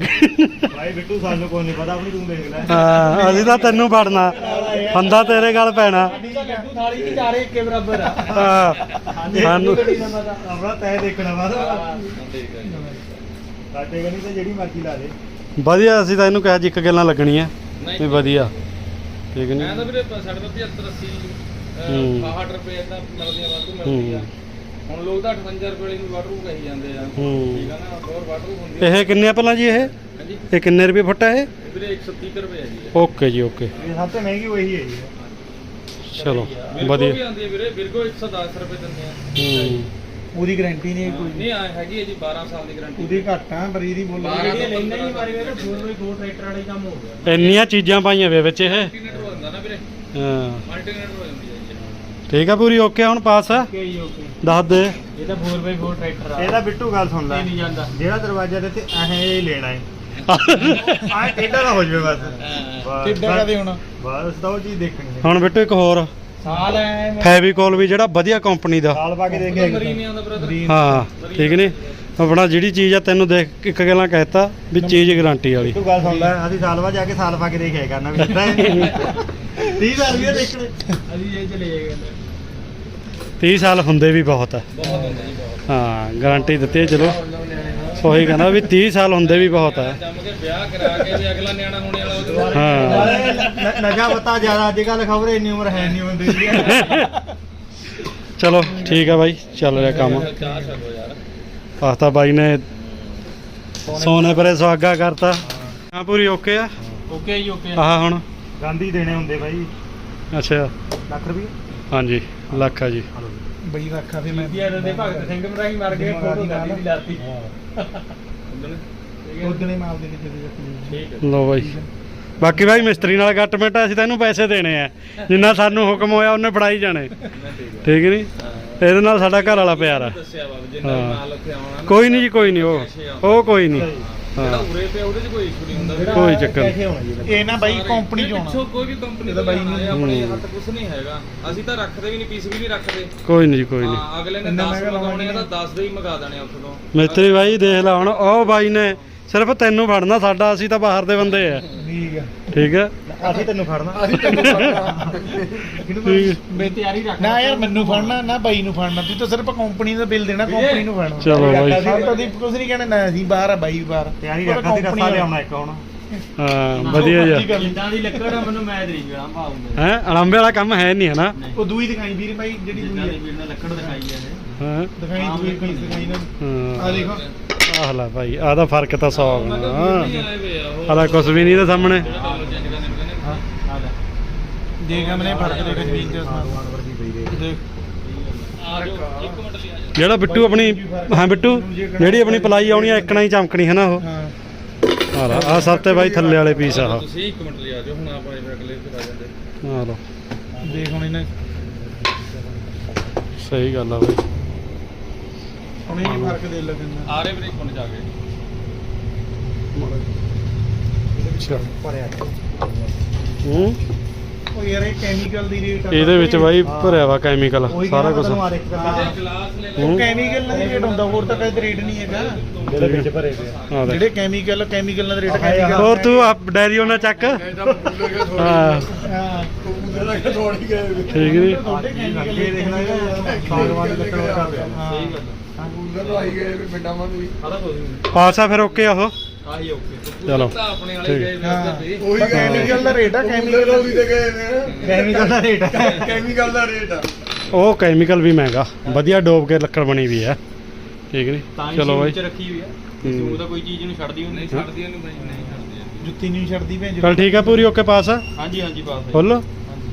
ਭਾਈ ਬਿੱਟੂ ਸਾਨੂੰ ਕੋਈ ਨਹੀਂ ਪਤਾ ਆਪਣੀ ਤੂੰ ਦੇਖ ਲੈ। ਹਾਂ ਅਸੀਂ ਤਾਂ ਤੈਨੂੰ ਫੜਨਾ। ਫੰਦਾ ਤੇਰੇ ਗੱਲ ਪੈਣਾ। ਲੱਡੂ ਥਾਲੀ ਦੀ ਚਾਰੇ ਇੱਕੇ ਬਰਾਬਰ ਆ। ਹਾਂ ਸਾਨੂੰ ਆਪਣਾ ਤੈ ਦੇਖਣਾ ਬਾਅਦ ਸਾਡੇ ਕਨੀ ਤਾਂ ਜਿਹੜੀ ਮਰਜ਼ੀ ਲਾ ਦੇ। ਵਧੀਆ ਅਸੀਂ ਤਾਂ ਇਹਨੂੰ ਕਿਹਾ ਜੀ ਇੱਕ ਗੱਲਾਂ ਲੱਗਣੀਆਂ। ਨਹੀਂ ਵੀ ਵਧੀਆ। ਠੀਕ ਮੈਂ ਨਹੀਂ ਤਾਂ ਵੀਰੇ ਸਾਡੇ ਤੋਂ 75 80 ਹੂੰ। 68 ਰੁਪਏ ਇਦਾਂ ਮਿਲਦੀਆਂ ਵਾਧੂ ਮਿਲਦੀ ਆ ਹੂੰ। ਹੁਣ ਲੋਕ ਤਾਂ 58 ਰੁਪਏ ਵਾਲੀ ਵਾਟਰੂ ਕਹੀ ਜਾਂਦੇ ਆ। ਠੀਕ ਆ ਨਾ ਹੋਰ ਵਾਟਰੂ ਹੁੰਦੀ ਇਹ ਕਿੰਨੇ ਆ ਪਹਿਲਾਂ ਜੀ ਇਹ? ਹਾਂਜੀ। ਇਹ ਕਿੰਨੇ ਰੁਪਏ ਫੁੱਟ ਹੈ ਇਹ? ਵੀਰੇ 130 ਰੁਪਏ ਆ ਜੀ ਓਕੇ ਜੀ ਓਕੇ। ਇਹ ਸਭ ਤੋਂ ਮਹਿੰਗੀ ਉਹੀ ਹੈ ਜੀ। ਚਲੋ ਵਿਰਗੋ ਵੀ ਵਧੀਆ। ਆਉਂਦੀ ਹੈ ਵੀਰੇ ਵਿਰਗੋ 110 ਰੁਪਏ ਦਿੰਦੇ ਆ। ਹੂੰ। ਉਹਦੀ ਗਾਰੰਟੀ ਨਹੀਂ ਕੋਈ। ਨਹੀਂ ਆ ਹੈਗੀ ਹੈ ਜੀ 12 ਸਾਲ ਦੀ ਗਾਰੰਟੀ ਉਹਦੀ ਘੱਟ ਆ ਪਰ ਇਹਦੀ ਬੋਲ। ਤੋਂ ਲੈਣਾ ਹੀ ਮਾਰੀ ਵੇ ਫੋਰ ਬਾਈ ਫੋਰ ਟਰੈਕਟਰ ਵਾਲਾ ਕੰਮ ਹੋ ਗਿਆ। ਇੰਨੀਆਂ ਚੀਜ਼ਾਂ ਪਾਈਆਂ ਵੇ ਵਿੱਚ ਇਹ? ਮਲਟੀਨੇਟਰ ਹੋ ਜਾਂਦਾ ਨਾ ਵੀਰੇ। ਹਾਂ। ਮਲਟੀਨੇਟਰ ਠੀਕ ਆ ਪੂਰੀ ਓਕੇ ਹੁਣ ਪਾਸ ਆ ਓਕੇ ਜੀ ਓਕੇ ਦੱਸ ਦੇ। ਇਹ ਤਾਂ 4x4 ਟਰੈਕਟਰ ਆ। ਇਹਦਾ ਬਿੱਟੂ ਗੱਲ ਸੁਣ ਲੈ। ਇਹ ਨਹੀਂ ਜਾਂਦਾ। ਜਿਹੜਾ ਦਰਵਾਜ਼ਾ ਦੇ ਤੇ ਐਂ ਹੀ ਲੈਣਾ ਹੈ [laughs] ਆਹ ਟੇਢਾ ਨਾ ਹੋ ਜਵੇ ਬਸ। ਬਸ, ਕਿੱਦਾਂ ਹੁਣ? ਬਸ ਤਾਂ ਉਹ ਚੀਜ਼ ਦੇਖਣੀ ਹੁਣ ਬਿੱਟੂ ਇੱਕ ਹੋਰ। ਸਾਲ ਐ ਫੈਵੀਕੋਲ ਵੀ ਜਿਹੜਾ ਵਧੀਆ ਕੰਪਨੀ ਦਾ। ਸਾਲ ਪਾ ਕੇ ਦੇਖਿਆ ਮਰੀ ਨਹੀਂ ਆਉਂਦਾ ਬ੍ਰਦਰ ਹਾਂ ਠੀਕ ਨੇ? ਆਪਣਾ ਜਿਹੜੀ ਚੀਜ਼ ਆ ਤੈਨੂੰ ਦੇਖ ਇੱਕ ਗੱਲਾਂ ਕਹਿਤਾ ਵੀ ਚੀਜ਼ ਗਾਰੰਟੀ ਵਾਲੀ। ਤੂੰ ਗੱਲ ਸੁਣ ਲੈ ਅਸੀਂ ਸਾਲ ਬਾਅਦ ਜਾ ਕੇ ਸਾਲ ਪਾ ਕੇ ਦੇਖਿਆ ਕਰਨਾ ਵੀ ਇਦਾਂ 30 ਸਾਲ ਵੀ ਦੇਖਣੇ। ਅਸੀਂ ਇਹ ਚਲੇ ਜਾਏਗਾ 30 ਸਾਲ ਹੁੰਦੇ ਵੀ ਬਹੁਤ ਆ। ਬਹੁਤ ਹੁੰਦਾ ਜੀ ਬਹੁਤ। ਹਾਂ ਗਾਰੰਟੀ ਦਿੱਤੀ ਹੈ ਚਲੋ। ਉਹੀ ਕਹਿੰਦਾ ਵੀ 30 ਸਾਲ ਹੁੰਦੇ ਵੀ ਬਹੁਤ ਆ। ਜੰਮ ਕੇ ਵਿਆਹ ਕਰਾ ਕੇ ਵੀ ਅਗਲਾ ਨਿਆਣਾ ਹੋਣੇ ਵਾਲਾ ਉਹਦੇ ਹਾਂ। ਨ- ਨਸ਼ਾ ਪਤਾ ਜ਼ਿਆਦਾ ਅੱਜ ਕੱਲ ਖਬਰ ਇੰਨੀ ਉਮਰ ਹੈ ਨਹੀਂ ਹੁੰਦੀ। ਚਲੋ ਠੀਕ ਆ ਬਾਈ ਚੱਲ ਰਿਹਾ ਕੰਮ। ਚਾਹ ਛੱਡੋ ਯਾਰ। ਆਖਤਾ ਬਾਈ ਨੇ ਸੋਨੇ ਪਰੇ ਸੁਹਾਗਾ ਕਰਤਾ। ਹਾਂ। ਪੂਰੀ ਓਕੇ ਆ? ਓਕੇ ਜੀ ਓਕੇ। ਆਹ ਹੁਣ? ਗਾਂਧੀ ਦੇਣੇ ਹੁੰਦੇ ਬਾਈ। ਅੱਛਾ। ਲੱਖ ਰੁਪਏ? ਹਾਂਜੀ ਲੱਖ ਆ ਜੀ। ਬਈ ਰੱਖਾ ਫੇ ਮੈਂ ਇਹਨਾਂ ਦੇ ਭਗਤ ਸਿੰਘ ਮਰਾਈ ਮਰ ਗਏ ਫੋਟੋ ਦਾਦੀ ਦੀ ਲਾਤੀ। ਉਦਣੇ ਮਾਲ ਦੇ ਕੇ ਚਲੇ ਜਾਂਦੇ ਠੀਕ ਹੈ। ਲੋ ਬਾਈ। ਬਾਕੀ ਬਾਈ ਮਿਸਤਰੀ ਨਾਲ ਗੱਟਮੈਂਟ ਅਸੀਂ ਤਾਂ ਇਹਨੂੰ ਪੈਸੇ ਦੇਣੇ ਆ। ਜਿੰਨਾ ਸਾਨੂੰ ਹੁਕਮ ਹੋਇਆ ਉਹਨੇ ਫੜਾਈ ਜਾਣੇ। ਮੈਂ ਠੀਕ ਹੈ ਠੀਕ ਨਹੀਂ ਇਹਦੇ ਨਾਲ ਸਾਡਾ ਘਰ ਵਾਲਾ ਪਿਆਰ ਆ। ਦੱਸਿਆ ਵਾ ਵੀ ਜਿੰਨਾ ਵੀ ਹਾਂ। ਮਾਲ ਉੱਥੇ ਆਉਣਾ ਨਾ ਕੋਈ ਨਹੀਂ ਜੀ ਕੋਈ ਨਹੀਂ ਉਹ ਉਹ ਕੋਈ ਨਹੀਂ ਜਿਹੜਾ ਹਾਂ। ਉਰੇ ਪਿਆ ਉਹਦੇ 'ਚ ਕੋਈ ਇਸ਼ੂ ਨਹੀਂ ਹੁੰਦਾ। ਵੀਰੇ। ਕੋਈ ਚੱਕਰ ਨਹੀਂ ਇਹ ਨਾ ਬਾਈ ਕੰਪਨੀ ਚ ਪਿੱਛੋਂ ਕੋਈ ਵੀ ਕੰਪਨੀ ਇਹਦਾ ਦਾ ਬਾਈ ਬਾਈ ਆਪਣੇ। ਹੱਥ ਕੁਝ ਨਹੀਂ ਹੈਗਾ। ਅਸੀਂ ਤਾਂ ਰੱਖਦੇ ਵੀ ਨਹੀਂ ਪੀਸ ਵੀ ਨਹੀਂ ਰੱਖਦੇ। ਕੋਈ ਨਹੀਂ ਜੀ ਕੋਈ ਨਹੀਂ ਹਾਂ ਅਗਲੇ ਨੇ ਇੰਨਾ 10 ਮਹਿੰਗਾ ਮੰਗਾਉਣੇ ਆ ਤਾਂ ਲਾਉਣਾ 10 ਦੇ ਹੀ ਮੰਗਾ ਦੇਣੇ ਉੱਥੋਂ ਤੋਂ। ਮਿਸਤਰੀ ਬਾਈ ਦੇਖ ਲੈ ਹੁਣ ਉਹ ਬਾਈ ਨੇ ਸਿਰਫ ਤੈਨੂੰ ਫੜਨਾ ਸਾਡਾ ਅਸੀਂ ਤਾਂ ਬਾਹਰ ਦੇ ਬੰਦੇ ਆ। ਠੀਕ ਆ। ਠੀਕ ਹੈ ਅਸੀਂ ਤੈਨੂੰ ਫੜਨਾ। ਮੈਂ ਤਿਆਰੀ ਰੱਖ ਨਾ ਯਾਰ ਮੈਨੂੰ ਫੜਨਾ ਨਾ ਬਾਈ ਨੂੰ ਫੜਨਾ। ਤੂੰ ਤਾਂ ਸਿਰਫ ਕੰਪਨੀ ਦਾ ਬਿੱਲ ਦੇਣਾ ਕੰਪਨੀ ਨੂੰ ਫੜਨਾ। ਚਲੋ ਬਾਈ। ਸਾਨੂੰ ਤਾਂ ਦੀਪ ਕੁਝ ਨਹੀਂ ਕਹਿਣਾ ਨਾ ਅਸੀਂ ਬਾਹਰ ਆ ਬਾਈ ਬਾਹਰ ਤਿਆਰੀ ਰੱਖਾਂ ਤੇ company ਰਸਾ ਲਿਆਉਣਾ ਇੱਕ ਹੁਣ। ਹਾਂ ਵਧੀਆ ਜੀ ਜਿੱਦਾਂ ਦੀ ਲੱਕੜ ਆ ਮੈਨੂੰ ਮੈਂ ਤਰੀਕ ਗਾਂ ਪਾਉਂਗਾ ਹੈ? ਅਲੰਬੇ ਵਾਲਾ ਕੰਮ ਹੈ ਨਹੀਂ ਹੈ ਨਾ? ਉਹ ਦੂਈ ਦਿਖਾਈ ਵੀਰ ਬਾਈ ਜਿਹੜੀ ਦੂਈ ਹੈ ਵੀਰ ਨੇ ਲੱਕੜ ਦਿਖਾਈ ਹੈ ਹਾਂ। ਦਿਖਾਈ ਦੂਈ ਪੀਸ ਦਿਖਾਈ ਨਾ। ਆ ਹਾਂ ਦੇਖੋ। ਆਹ ਲੈ ਭਾਈ ਆਦਾ ਫ਼ਰਕ ਤਾਂ ਸੌ ਮੈਂ ਗੁਣਾ। ਕਿਹਾ ਵੀਰ ਨਹੀਂ ਆਏ ਵੇ ਆ ਨਹੀਂ ਇਹਦੇ ਸਾਹਮਣੇ। ਜਿਹੜਾ ਆ ਦੇਖ ਹਮਨੇ ਫ਼ਰਕ ਦੇਖ ਜ਼ਮੀਨ ਦੇ ਉਸਮਾਨ ਦੇ ਦੇਖ। ਆ ਆ ਬਿੱਟੂ ਆਪਣੀ ਹਾਂ ਬਿੱਟੂ ਜਿਹੜੀ ਆਪਣੀ ਪਲਾਈ ਆਉਣੀ ਆ ਇੱਕਣਾ ਹੀ ਚਮਕਣੀ ਹੈ ਨਾ ਉਹ? ਹਾਂ। ਆਹ ਲੈ ਆਹ ਸਭ ਤੇ ਬਾਈ ਥੱਲੇ ਵਾਲੇ ਪੀਸ ਆ ਤੁਸੀਂ ਇੱਕ ਮਿੰਟ ਲਈ ਆ ਜਾਓ ਹੁਣ ਆਪਾਂ ਇਹ ਅਗਲੇ ਤੇ ਆ ਜਾਂਦੇ। ਆਹ ਲੋ ਦੇਖ ਹੁਣ ਇਹਨੇ। ਸਹੀ ਗੱਲ ਆ ਬਾਈ। ਹੁਣ ਇਹ ਫ਼ਰਕ ਦੇ ਲੱਗਦਾ ਆ ਰਹੇ ਵੀਰੇ ਇੱਕ ਮਿੰਟ ਜਾ ਕੇ। ਭਰਿਆ ਹੂੰ? ਉਹ ਯਾਰ ਇਹ ਕੈਮੀਕਲ ਦੀ ਰੇਟ ਇਹਦੇ ਵਿੱਚ ਬਾਈ ਭਰਿਆ ਵਾ ਕੈਮੀਕਲ ਸਾਰਾ ਕੁਝ ਹਾਂ। ਹੂੰ। ਉਹ ਕੈਮੀਕਲ ਨਾਲ ਰੇਟ ਹੁੰਦਾ ਹੋਰ ਤਾਂ ਕੋਈ ਰੇਟ ਨਹੀਂ ਹੈਗਾ। ਜਿਹੜੇ ਵਿੱਚ ਭਰੇ ਪਏ ਜਿਹੜੇ ਕੈਮੀਕਲ ਕੈਮੀਕਲ ਨਾਲ ਰੇਟ ਕੈਮੀਕਲ ਹੋਰ ਤੂੰ ਆ ਡੈਰੀ ਉਹਨਾਂ ਚੱਕ। ਹਾਂ। ਹਾਂ। ਠੀਕ ਦੇਖ ਦੇ ਹਾਂ ਕੋਈ ਪਾਸਾ ਫਿਰ ਓਕੇ ਆ ਉਹ? ਆਹੀ ਓਕੇ। ਚਲੋ। ਤਾਂ ਆਪਣੇ ਵਾਲੇ ਠੀਕ। ਗਏ ਵੇ ਹਾਂ। ਉੱਧਰ ਵੀ। ਉਹੀ ਕੈਮੀਕਲ ਦਾ ਰੇਟ ਆ ਕੈਮੀਕਲ ਕੈਮੀਕਲ ਦਾ? ਰੇਟ ਹੈ ਕੈਮੀਕਲ ਦਾ ਰੇਟ ਆ। ਉਹ ਕੈਮੀਕਲ ਵੀ ਮਹਿੰਗਾ। ਵਧੀਆ ਡੋਬ ਕੇ ਲੱਕੜ ਬਣੀ ਵੀ ਆ ਠੀਕ ਨਹੀਂ ਚਲੋ ਬਾਈ। ਚ ਰੱਖੀ ਹੋਈ ਆ। ਹੂੰ। ਉਹ ਤਾਂ ਕੋਈ ਚੀਜ਼ ਨੂੰ ਛੱਡਦੀ ਹੁੰਦੀ। ਨਹੀਂ ਛੱਡਦੀ ਉਹਨੂੰ ਬਾਈ ਨਹੀਂ ਛੱਡਦੀ ਜੁੱਤੀ ਨਹੀਂ ਛੱਡਦੀ ਭੈਣ ਚਲ ਠੀਕ ਆ ਪੂਰੀ ਓਕੇ ਪਾਸ ਆ। ਹਾਂਜੀ ਹਾਂਜੀ ਬਾਸ ਫੁੱਲ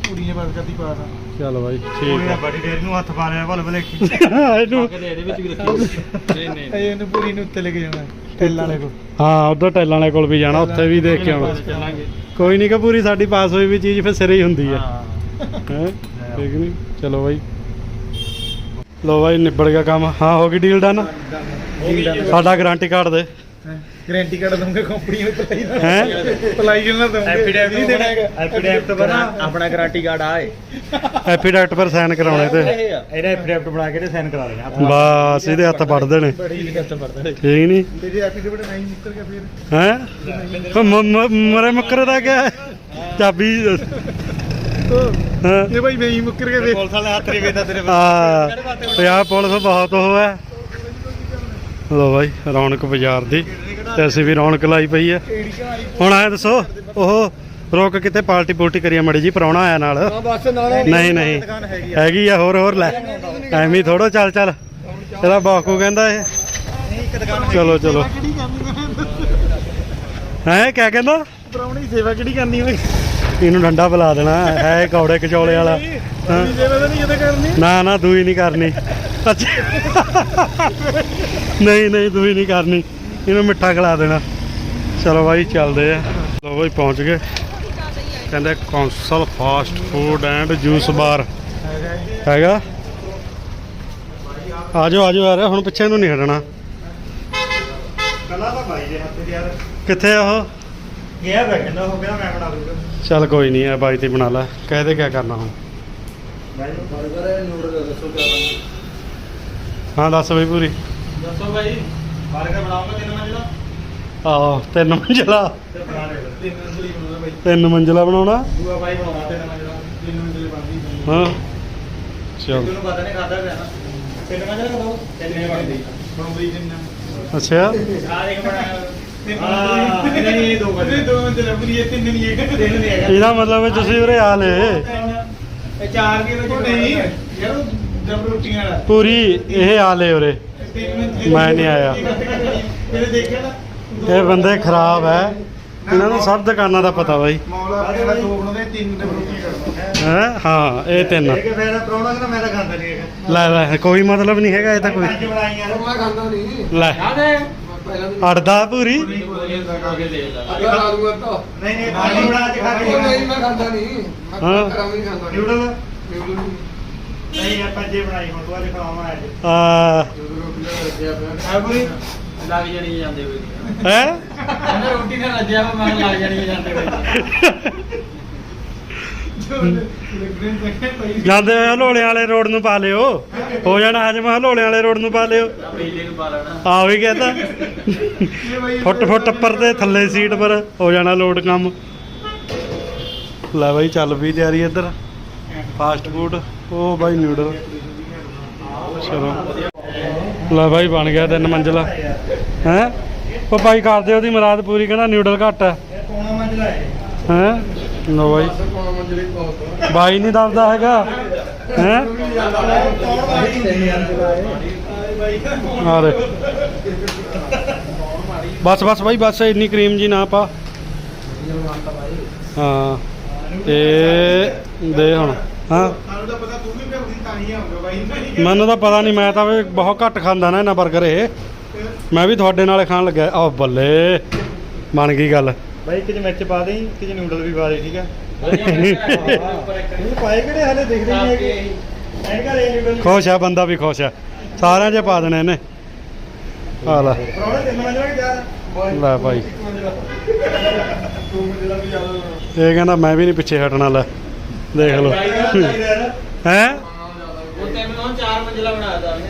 ਕੁੜੀ ਨੇ ਬਸ ਕਰਦੀ ਪਾਸ ਆ। ਚਲੋ ਬਾਈ ਉਹਨੇ ਠੀਕ ਤਾਂ ਬੜੀ ਦੇਰ ਨੂੰ ਹੱਥ ਪਾ ਲਿਆ ਭਲ ਭਲੇ ਆ ਇਹਨੂੰ ਇਹਦੇ ਵਿੱਚ ਵੀ ਰੱਖੀ। [laughs] ਨਹੀਂ ਨਹੀਂ ਇਹ ਇਹਨੂੰ ਪੂਰੀ ਨੂੰ ਉੱਤੇ ਲੈ ਕੇ ਜਾਣਾ ਟੈਲ ਵਾਲੇ ਕੋ ਹਾਂ ਉਧਰ ਟੈਲਾਂ ਵਾਲੇ ਕੋਲ ਵੀ ਜਾਣਾ ਉੱਥੇ ਵੀ ਦੇਖ ਕੇ ਆਉਣਾ। ਚੱਲਾਂਗੇ ਕੋਈ ਨਹੀਂ ਕਿ ਪੂਰੀ ਸਾਡੀ ਪਾਸ ਹੋਈ ਵੀ ਚੀਜ਼ ਫਿਰ ਸਿਰੇ ਹੀ ਹੁੰਦੀ ਆ। ਹਾਂ। ਹੈ? ਠੀਕ ਨਹੀਂ? ਚਲੋ ਬਾਈ। ਲੋ ਬਾਈ ਨਿਬੜ ਗਿਆ ਕੰਮ। ਹਾਂ ਹੋ ਗਈ ਡੀਲ ਡਨ। ਸਾਡਾ ਗਾਰੰਟੀ ਕਾਰਡ ਦੇ। ਗਾਰੰਟੀ ਕਾਰਡ ਦਊਂਗੇ ਕੰਪਨੀ ਨੂੰ ਪਲਾਈ ਦਾ ਹੈ? ਪਲਾਈ ਜਿੰਨਾ ਦਊਂਗੇ? ਐਫੀਡੈਵਿਟ ਨਹੀਂ ਦੇਣਾ ਹੈਗਾ। ਐਫੀਡੈਵਿਟ ਤੋਂ ਬਣਾ ਆਪਣਾ ਗਾਰੰਟੀ ਕਾਰਡ ਆਏ ਐਫੀਡੈਕਟ ਪਰ ਸਾਈਨ ਕਰਾਉਣੇ ਤੇ। ਇਹ ਆ ਇਹਦਾ ਐਫੀਡੈਵਿਟ ਬਣਾ ਕੇ ਤੇ ਸਾਈਨ ਕਰਾ ਦੇਣਾ ਆਪਣਾ। ਬਸ ਇਹਦੇ ਹੱਥ ਕਸਟਮ ਪੜਦਾ ਠੀਕ ਨਹੀਂ? ਤੇਰੇ ਐਫੀਡੇਵਿਟ ਨਹੀਂ ਨਿਕਲ ਗਿਆ ਫਿਰ। ਹੈ? ਮਰੇ ਮੁੱਕਰ ਦਾ ਕਿਆ? ਹੈ? ਚਾਬੀ ਹਾਂ? ਇਹ ਭਾਈ ਨਹੀਂ ਮੁੱਕਰ ਕੇ ਪੁਲਿਸ ਵਾਲੇ ਹੱਥ ਨਹੀਂ ਵੇਦਾ ਤੇਰੇ ਆ ਪੰਜਾਬ ਪੁਲਿਸ ਬਹੁਤ ਉਹ ਹੈ। ਲੋ ਬਾਈ ਰੌਣਕ ਬਾਜ਼ਾਰ ਦੀ ਤੇ ਅਸੀਂ ਵੀ ਰੌਣਕ ਲਾਈ ਪਈ ਹੈ ਹੁਣ ਆਏ ਦੱਸੋ ਉਹ ਰੋਕ ਕਿਤੇ ਪਾਰਟੀ ਪੁਲਟੀ ਕਰੀਏ ਮੜੀ ਜੀ ਪਰੌਣਾ ਆਇਆ ਨਾਲ। ਨਹੀਂ ਨਹੀਂ ਹੈਗੀ ਆ। ਹੋਰ ਹੋਰ ਲੈ। ਐਵੇਂ ਥੋੜੋ ਚੱਲ ਚੱਲ। ਇਹਦਾ ਬਾਕੂ ਕਹਿੰਦਾ ਇਹ। ਚਲੋ ਚਲੋ। ਹੈ ਕਿਆ ਕਹਿੰਦਾ? ਪ੍ਰਾਉਣੀ ਸੇਵਾ ਕਿਹੜੀ ਕਰਨੀ ਹੋਈ ਇਹਨੂੰ ਡੰਡਾ ਬੁਲਾ ਦੇਣਾ ਹੈ ਕੌੜੇ ਕਚੌਲੇ ਵਾਲਾ। ਹਾਂ। ਸੇਵਾ ਤਾਂ ਨਹੀਂ ਕਿਤੇ ਕਰਨੀ। ਨਾ ਨਾ ਦੂਈ ਨਹੀਂ ਕਰਨੀ। ਅੱਛਾ। ਨਹੀਂ ਨਹੀਂ ਦੂਈ ਨਹੀਂ ਕਰਨੀ। ਇਹਨੂੰ ਮਿੱਠਾ ਖਿਲਾ ਦੇਣਾ। ਚਲੋ ਬਾਈ ਚੱਲਦੇ ਆ। ਲੋ ਬਾਈ ਪਹੁੰਚ ਗਏ। ਕਹਿੰਦੇ council fast food and juice bar ਹੈਗਾ? ਆਜੋ ਆਜੋ ਯਾਰ ਹੁਣ ਪਿੱਛੇ ਨੂੰ ਨਹੀਂ ਹਟਣਾ। ਕੱਲਾ ਤਾਂ ਬਾਈ ਦੇ ਹੱਥ ਯਾਰ। ਕਿੱਥੇ ਆ ਉਹ? ਗਿਆ ਬੈਠਣਾ ਹੋ ਗਿਆ ਮੈਂ ਬਣਾ ਦੂੰਗਾ ਚੱਲ ਕੋਈ ਨਹੀਂ ਆ ਬਾਈ ਤੇ ਬਣਾ ਲੈ। ਕਹਦੇ ਕਿਆ ਕਰਨਾ ਹੁਣ। ਬਾਈ ਨੂੰ ਬਰਗਰ ਨੂਡਲ ਦੱਸੋ ਕਿਆ ਹਾਂ ਦੱਸ ਬਈ ਪੂਰੀ। ਦੱਸੋ ਭਾਈ ਬਾਰਗਰ ਬਣਾਉਂਗਾ ਤਿੰਨ ਮੰਜ਼ਿਲਾ? ਆਹੋ ਤਿੰਨ ਮੰਜ਼ਿਲਾ। ਤੇ ਬਣਾ ਤਿੰਨ ਮੰਜ਼ਲੀ ਬਣਾਉਂਦਾ ਭਾਈ। ਤਿੰਨ ਮੰਜ਼ਿਲਾ ਬਣਾਉਣਾ। ਦੂਆ ਬਾਈ ਬਣਾਉਣਾ ਤਿੰਨ ਮੰਜ਼ਿਲਾ। ਤਿੰਨ ਮੰਜ਼ਲੀ ਬਣਦੀ ਹਾਂ। ਚਲ। ਤੈਨੂੰ ਪਤਾ ਨਹੀਂ ਖਾਦਾ ਪਿਆ ਨਾ। ਤਿੰਨ ਮੰਜ਼ਿਲਾ ਕਦੋਂ ਤਿੰਨ ਬਣਦੀ ਬਣਾਉਂਦੀ ਤਿੰਨ ਅੱਛਾ। ਆ ਦੇਖ ਬਣਾਇਆ ਇਹਦਾ ਮਤਲਬ ਹੈ ਤੁਸੀਂ ਉਰੇ ਆ ਲੈ। ਇਹ ਚਾਰ ਦੀ ਵਿੱਚ ਨਹੀਂ। ਯਾਰ ਡਬਲ ਰੋਟੀਆਂ ਵਾਲਾ। ਪੂਰੀ ਇਹ ਆ ਲੈ ਉਰੇ। ਤਿੰਨ ਮੰਜ਼ਲੀ ਮੈਂ ਨਹੀਂ ਆਇਆ। ਇਹਨੇ ਦੇਖਿਆ ਨਾ ਇਹ ਬੰਦੇ ਖਰਾਬ ਹੈ। ਇਹਨਾਂ ਨੂੰ ਸਭ ਦੁਕਾਨਾਂ ਦਾ ਪਤਾ ਬਾਈ। ਹੈ? ਹਾਂ ਇਹ ਤਿੰਨ। ਲੈ ਲੈ ਕੋਈ ਮਤਲਬ ਨਹੀਂ ਹੈਗਾ ਇਹ ਤਾਂ ਕੋਈ। ਲੈ ਅੜਦਾ ਪੂਰੀ ਖਾ ਕੇ ਦੇਖ ਲੈ। ਅੱਗੇ ਲਾ ਦੂੰਗਾ ਤਾਂ ਨਹੀਂ ਨਹੀਂ ਪਾਣੀ ਬਣਾ ਕੇ ਖਾ ਕੇ ਉਹ ਨਹੀਂ। ਮੈਂ ਖਾਂਦਾ ਨਹੀਂ। ਮੈਂ ਵੀ ਨਹੀਂ ਖਾਂਦਾ ਨਿਊਡਲ? ਨਿਊਡਲ ਨਹੀਂ ਆਪਾਂ ਜੇ ਬਣਾਈ ਹੁਣ ਤੂੰ ਅੱਜ ਖਾਵਾਂ ਅੱਜ। ਆ। ਨਿਊਡਲ ਰੋਟੀ ਦਾ ਰੱਜਿਆ ਪਿਆ ਆ ਪੂਰੀ ਲੱਗ ਜਾਣੀ ਜਾਂਦੇ ਹੋਏ। ਹੈ? ਕਹਿੰਦਾ ਰੋਟੀ ਨਾਲ ਰੱਜਿਆ ਵਾ ਮੈਂ ਲੱਗ ਜਾਣੀ ਜਾਂਦੇ ਹੋਏ। ਜਾਂਦੇ ਹੋਏ ਹਲੋਲਿਆਂ ਵਾਲੇ ਰੋਡ ਨੂੰ ਪਾ ਲਿਓ। ਹੋ ਜਾਣਾ ਹਜਮ ਹਲੋਲਿਆਂ ਵਾਲੇ ਰੋਡ ਨੂੰ ਪਾ ਲਿਓ। ਬਿਜਲੀ ਨੂੰ ਪਾ ਲੈਣਾ। ਆ ਵੀ ਕਹਿੰਦਾ ਫੁੱਟ ਫੁੱਟ ਉੱਪਰ ਤੇ ਥੱਲੇ ਸੀਟ ਪਰ ਹੋ ਜਾਣਾ ਲੋਡ ਕੰਮ। ਲੈ ਬਾਈ ਚੱਲ ਵੀ ਤਿਆਰੀ ਇੱਧਰ। Fast food. ਉਹ ਬਾਈ ਨਿਊਡਲ। ਚਲੋ। ਲੈ ਬਾਈ ਬਣ ਗਿਆ ਤਿੰਨ ਮੰਜ਼ਲਾ। ਹੈ? ਉਹ ਬਾਈ ਕਰਦੇ ਉਹਦੀ ਮੁਰਾਦ ਪੂਰੀ, ਕਹਿੰਦਾ ਨਿਊਡਲ ਘੱਟ ਹੈ ਇਹ ਮੰਜ਼ਲਾ ਹੈ? ਹੈ ਲੋ ਬਾਈ। ਬਸ ਬਾਈ ਨਹੀਂ ਦੱਸਦਾ ਹੈਗਾ। ਹੈ? ਆ ਬਸ ਬਸ ਬਾਈ, ਬਸ ਇੰਨੀ ਕਰੀਮ ਜੀ ਨਾ ਪਾ। ਹਾਂ। ਤੇ ਦੇ ਹੁਣ। ਹਾਂ। ਸਾਨੂੰ ਤਾਂ ਪਤਾ ਤੂੰ ਵੀ ਕਰਦੀ ਤਾਂ ਹੀ ਆਉਂਗਾ ਬਾਈ। ਨਹੀਂ ਮੈਨੂੰ ਤਾਂ ਪਤਾ ਨਹੀਂ ਮੈਂ ਤਾਂ ਵੀ ਬਹੁਤ ਘੱਟ ਖਾਂਦਾ ਨਾ ਇਹਨਾਂ 버ਗਰ ਇਹ ਮੈਂ ਵੀ ਤੁਹਾਡੇ ਨਾਲ ਖਾਣ ਲੱਗਿਆ। ਆ ਬੱਲੇ ਬਣ ਗਈ ਗੱਲ। ਬਾਈ ਕਿਤੇ ਮਿਰਚ ਪਾ ਦੇ ਕਿਤੇ ਨਿਊਡਲ ਵੀ ਪਾ ਦੇ ਠੀਕ ਇੱਕ ਇਹ [laughs] ਪਾਏ ਕਿਹੜੇ ਹਲੇ ਦਿਖਦੇ ਨਹੀਂ ਹੈਗੇ? ਐਨਕਾ ਲੈ ਨਿਊਡਲ ਖੁਸ਼ ਆ ਬੰਦਾ ਵੀ ਖੁਸ਼ ਆ। ਸਾਰਿਆਂ 'ਚ ਪਾ ਦੇਣੇ ਇਹਨੇ। ਆ ਲੈ। ਲੈ ਭਾਈ। ਇਹ ਕਹਿੰਦਾ ਮੈਂ ਵੀ ਨਹੀਂ ਪਿੱਛੇ ਹਟਣਾ ਲੈ। ਦੇਖ ਲਓ। ਹੈ? ਉਹ ਤੇ ਮੈਨੂੰ ਚਾਰ ਮੰਜ਼ਿਲਾ ਬਣਾ ਦਿੱਤਾ ਉਹਨੇ।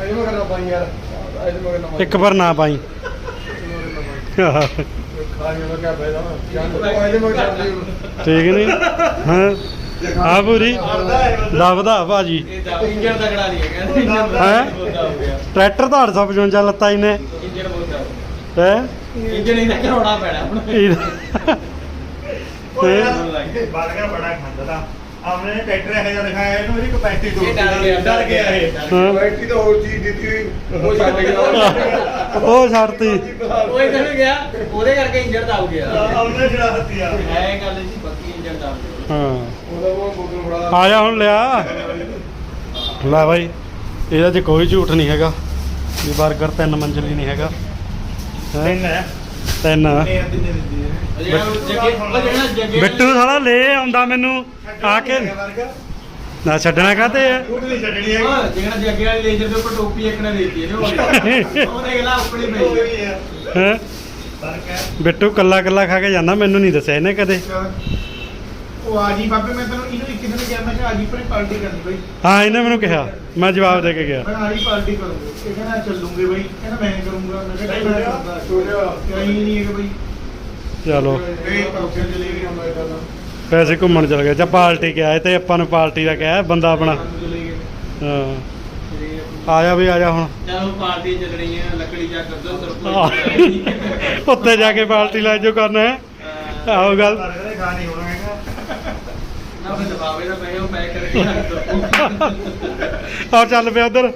ਇਹਦੇ ਮਗਰ ਨਾ ਪਾਈ ਯਾਰ ਇਹਦੇ ਮਗਰ ਨਾ ਇੱਕ ਪਰ ਨਾ ਪਾਈ। ਇਹਦੇ ਠੀਕ ਨਹੀਂ ਹਾਂ? ਆ ਪੂਰੀ। ਦਬਦਾ ਭਾਜੀ। ਇੰਜਣ ਤਗੜਾ ਨਹੀਂ ਹੈ? ਕਹਿੰਦੇ ਹੈਂ? ਟਰੈਕਟਰ ਤਾਂ 855 ਲੱਤਾ ਇਹਨੇ। ਇੰਜਣ ਬਹੁਤ ਹੈ? ਇੰਜਣ ਤਾਂ ਕਰਾਉਣਾ ਪੈਣਾ ਹੁਣ। ਬਾਲਗਾ ਬੜਾ ਖਾਂਦਾ ਤਾਂ ਆਪਣੇ ਟਰੈਕਟਰ ਇਹ ਜਿਹਾ ਦਿਖਾਇਆ ਇਹਨੂੰ ਇਹਦੀ ਕਪੈਸਿਟੀ ਦੋ ਡਰ ਗਿਆ ਇਹ। ਬੈਠੀ ਤਾਂ ਹੋਰ ਚੀਜ਼ ਦਿੱਤੀ ਉਹ ਛੱਡ ਗਿਆ। [laughs] ਉਹ ਛੱਡਤੀ। ਉਹ ਇਧਰ ਗਿਆ ਉਹਦੇ ਕਰਕੇ ਇੰਜਣ ਦਬ ਗਿਆ। ਉਹਨੇ ਜਿਹੜਾ ਹੱਤਿਆ ਐ ਗੱਲ ਸੀ ਪੱਕੀ ਇੰਜਣ ਦਬ ਗਿਆ। ਹਾਂ। ਉਹਦਾ ਉਹ ਬੋਤਲ ਫੜਾ ਆ ਜਾ ਹੁਣ ਲਿਆ। ਲੈ ਬਾਈ ਇਹਦਾ 'ਚ ਕੋਈ ਝੂਠ ਨਹੀਂ ਹੈਗਾ। ਇਹ 버ਗਰ ਤਿੰਨ ਮੰਜ਼ਲੀ ਨਹੀਂ ਹੈਗਾ? ਤਿੰਨ ਹੈ। ਤਿੰਨ। ਬਿੱਟੂ ਸਾਲਾ ਲੈ ਆਉਂਦਾ ਮੈਨੂੰ, ਆ ਕੇ। ਨਾ ਛੱਡਣਾ ਕਾਤੇ ਆ? ਨਹੀਂ ਛੱਡਣੀ ਹੈਗੀ ਜਿਹੜਾ ਜੱਗੇ ਵਾਲੇ ਲੇਜ਼ਰ ਦੇ ਉੱਪਰ ਟੋਪੀ ਇੱਕ ਨੇ ਦੇਤੀ ਇਹਨੇ ਉਹ ਦੇਖ ਲਾ ਆਪਣੀ ਪਈ ਹੈ? ਬਿੱਟੂ ਕੱਲਾ ਕੱਲਾ ਖਾ ਕੇ ਜਾਂਦਾ, ਮੈਨੂੰ ਨਹੀਂ ਦੱਸਿਆ ਇਹਨੇ ਕਦੇ। ਉਹ ਆ ਜੀ ਬਾਬੇ ਮੈਂ ਤੈਨੂੰ ਇਹਨੂੰ ਇੱਕ ਦਿਨ ਕਿਹਾ ਮੈਂ ਕਿਹਾ ਆ ਜੀ ਪਰੇ ਪਾਰਟੀ ਕਰਨੀ ਬਾਈ। ਹਾਂ ਇਹਨੇ ਮੈਨੂੰ ਕਿਹਾ। ਮੈਂ ਜਵਾਬ ਦੇ ਕੇ ਗਿਆ। ਮੈਂ ਆ ਜੀ ਪਾਰਟੀ ਕਰੂੰਗਾ ਇਹ ਕਹਿੰਦਾ ਚੱਲੂਗੇ ਬਾਈ। ਕਹਿੰਦਾ ਮੈਂ ਕਰੂੰਗਾ। ਮੈਂ ਕਿਹਾ ਨਹੀਂ ਮੈਂ ਹੋਇਆ, ਕਰੂੰਗਾ ਛੋੜਿਆ। ਕਹੀਂ ਨਹੀਂ ਹੈਗਾ ਬਾਈ। ਚਲੋ। ਇਹ ਪਾਸੇ ਚਲੇ ਗਏ ਮੈਂ ਕਹਿੰਦਾ ਪੈਸੇ ਘੁੰਮਣ ਚਲ ਗਏ। ਜਾਂ ਪਾਰਟੀ ਕਿਹਾ ਤੇ ਆਪਾਂ ਨੂੰ ਪਾਰਟੀ ਦਾ ਕਿਹਾ ਬੰਦਾ ਆਪਣਾ। ਸਾਨੂੰ ਚਲੇ ਗਏ ਹਾਂ। ਆ ਜਾ ਵੀ ਆ ਜਾ ਹੁਣ ਪਾਰਟੀ ਹੈ ਲੱਕੜੀ ਜਾ ਕਰ ਦੋ ਆਹ। ਸਰਪੰਚ ਉੱਤੇ ਜਾ ਕੇ ਪਾਰਟੀ ਲੈ ਜੋ ਕਰਨਾ ਹੈ। ਆਹੋ ਗੱਲ। ਹੋਣਾ। ਨਾ ਦਬਾਵੇ ਦਾ ਪਏ ਉਹ ਪੈਕ ਕਰਕੇ ਰੱਖ ਦੋ ਆ ਚੱਲ ਪਿਆ ਉਧਰ।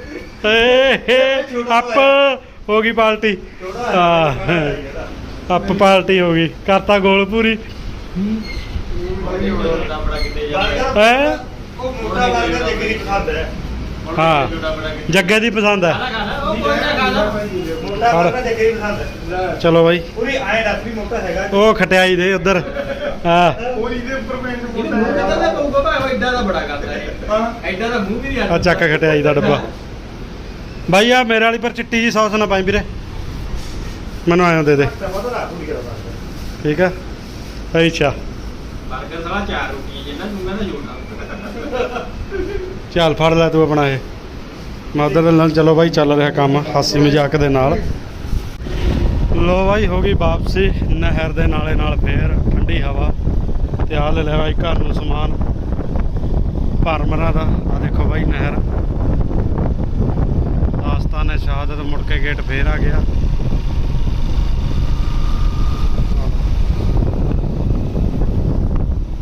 ਏ ਅੱਪ ਹੋ ਗਈ ਪਾਰਟੀ ਹਾਂ ਅੱਪ ਪਾਰਟੀ ਹੋ ਗਈ। ਕਰਤਾ ਗੋਲ ਪੂਰੀ। ਹੈ। ਉਹ ਮੋਟਾ ਵਰਗਾ ਤੇ ਗਰੀ ਪਸੰਦ ਹੈ। ਹਾਂ। ਜੱਗੇ ਦੀ ਪਸੰਦ ਹੈ। ਮੋਟਾ ਵਰਗਾ ਪਸੰਦ ਚਲੋ ਬਾਈ। ਪੂਰੀ ਆਏ ਦੱਸ ਵੀ ਮੋਟਾ ਹੈਗਾ। ਉਹ ਖਟਿਆਈ ਦੇ ਉਧਰ। ਹਾਂ। ਉਹ ਇਹਦੇ ਉੱਪਰ ਪੈਂਟ ਇਹਨੂੰ ਮੂੰਹ ਤੇ ਤਾਂ ਪਊਗਾ ਭਾਵੇਂ ਉਹ ਐਡਾ ਦਾ ਬੜਾ ਕਰਦਾ ਹੈ ਹਾਂ। ਐਡਾ ਦਾ ਮੂੰਹ ਵੀ ਨਹੀਂ ਆ ਚੱਕ ਖਟਿਆਈ ਦਾ ਡੱਬਾ। ਬਾਈ ਆ ਮੇਰੇ ਵਾਲੀ ਪਰ ਚਿੱਟੀ ਜੀ ਸੌਸ ਨਾ ਪਾਈ ਵੀਰੇ। ਮੈਨੂੰ ਆਇਓ ਦੇ ਦੇ। ਠੀਕ ਆ? ਅੱਛਾ ਬਰਗਰ ਜਿੰਨਾ ਨਾ ਜੋੜਨਾ ਚੱਲ ਫੜ ਲੈ ਤੂੰ ਆਪਣਾ ਇਹ। ਮੈਂ ਉਧਰ ਨਾਲ ਚਲੋ ਬਾਈ ਚੱਲ ਰਿਹਾ ਕੰਮ। ਹਾਸੀ ਮਜ਼ਾਕ ਦੇ ਨਾਲ। ਲੋ ਬਾਈ, ਹੋ ਗਈ ਵਾਪਸੀ, ਨਹਿਰ ਦੇ ਨਾਲੇ ਨਾਲ ਫੇਰ ਠੰਡੀ ਹਵਾ। ਤੇ ਆ ਲੈ ਲਿਆ ਬਾਈ ਘਰ ਨੂੰ ਸਮਾਨ, ਭਰਮਰਾ ਦਾ। ਆ ਦੇਖੋ ਬਾਈ ਨਹਿਰ। ਆਸਤਾਨੇ ਸ਼ਹਾਦਤ, ਮੁੜ ਕੇ ਗੇਟ ਫੇਰ ਆ ਗਿਆ।